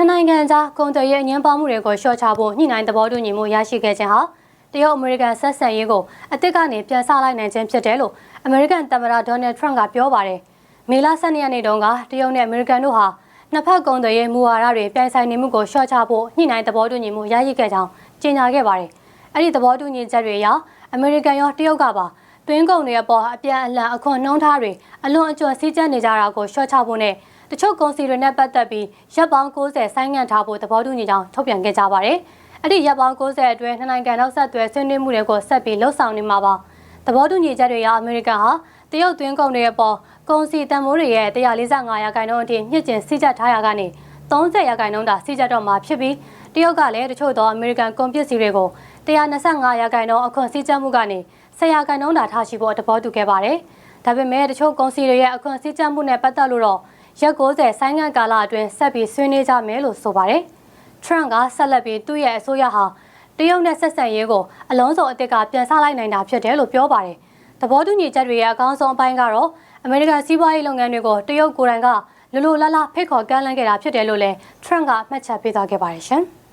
နှစ်နိုင်ငံကြားကုန်သွယ်ရေးအငင်းပွားမှုတွေကိုလျှော့ချဖို့ညှိနှိုင်းသဘောတူညီမှုရရှိခဲ့ခြင်းဟာတရုတ်အမေရိကန်ဆက်ဆံရေးကိုအစ်စ်ကနေပြန်ဆလိုက်နိုင်ခြင်းဖြစ်တယ်လို့အမေရိကန်သမ္မတဒေါ်နယ်ထရန့်ကပြောပါတယ်။မေလ12ရက်နေ့တုန်းကတရုတ်နဲ့အမေရိကန်တို့ဟာနှစ်ဖက်ကုန်သွယ်ရေးမူဝါဒတွေပြိုင်ဆိုင်နေမှုကိုလျှော့ချဖို့ညှိနှိုင်းသဘောတူညီမှုရရှိခဲ့ကြောင်းကြေညာခဲ့ပါတယ်။အဲ့ဒီသဘောတူညီချက်တွေအရအမေရိကန်ရောတရုတ်ကပါ တွင်းကုန်တွေအပေါ်အပြန်အလှန်အခွန်နှုံးထားတွေအလွန်အကျွံစည်းကျပ်နေကြတာကိုလျှော့ချဖို့နဲ့တချို့ကုန်စည်တွေနဲ့ပတ်သက်ပြီးရပ်ပေါင်း90ဆိုင်းငံ့ထားဖို့သဘောတူညီကြောင်းထုတ်ပြန်ခဲ့ကြပါတယ်။အဲ့ဒီရပ်ပေါင်း90အတွင်းနှစ်နိုင်ငံနောက်ဆက်တွဲဆွေးနွေးမှုတွေကိုဆက်ပြီးလှုပ်ဆောင်နေမှာပါ။သဘောတူညီချက်တွေအရအမေရိကန်ဟာတရုတ်သွင်းကုန်တွေအပေါ်ကုန်စည်တန်ဖိုးတွေရဲ့145ရာခိုင်နှုန်းအထိမြင့်ကျင်စည်းကျပ်ထားရကနေ 30ရာခိုင်နှုန်းသာစည်းကျပ်တော့မှာဖြစ်ပြီးတရုတ်ကလည်းတချို့သောအမေရိကန်ကုန်ပစ္စည်းတွေကို125ရာခိုင်နှုန်းအခွန်စည်းကျပ်မှုကနေ10ရာခိုင်နှုန်းသာထားရှိဖို့သဘောတူခဲ့ပါတယ်။ဒါပေမဲ့တချို့ကုန်စည်တွေရဲ့အခွန်စည်းကျပ်မှုနဲ့ပတ်သက်လို့တော့ရက်90ဆိုင်းငံ့ကာလအတွင်းဆက်ပြီးဆွေးနွေးကြမယ်လို့ဆိုပါတယ်။ Trump ကဆက်လက်ပြီးသူ့ရဲ့အစိုးရဟာတရုတ်နဲ့ဆက်ဆံရေးကိုအလုံးစုံအစ်စ်ကပြန်ဆလိုက်နိုင်တာဖြစ်တယ်လို့ပြောပါတယ်။သဘောတူညီချက်တွေရဲ့အကောင်းဆုံးအပိုင်းကတော့အမေရိကန်စီးပွားရေးလုပ်ငန်းတွေကိုတရုတ်ကိုယ်တိုင်က လူလူလတ်လဖိတ်ခေါ်ကမ်းလှမ်းခဲ့တာဖြစ်တယ်လို့လည်း Trump ကမှတ်ချက်ပေးသွားခဲ့ပါတယ်ရှင်။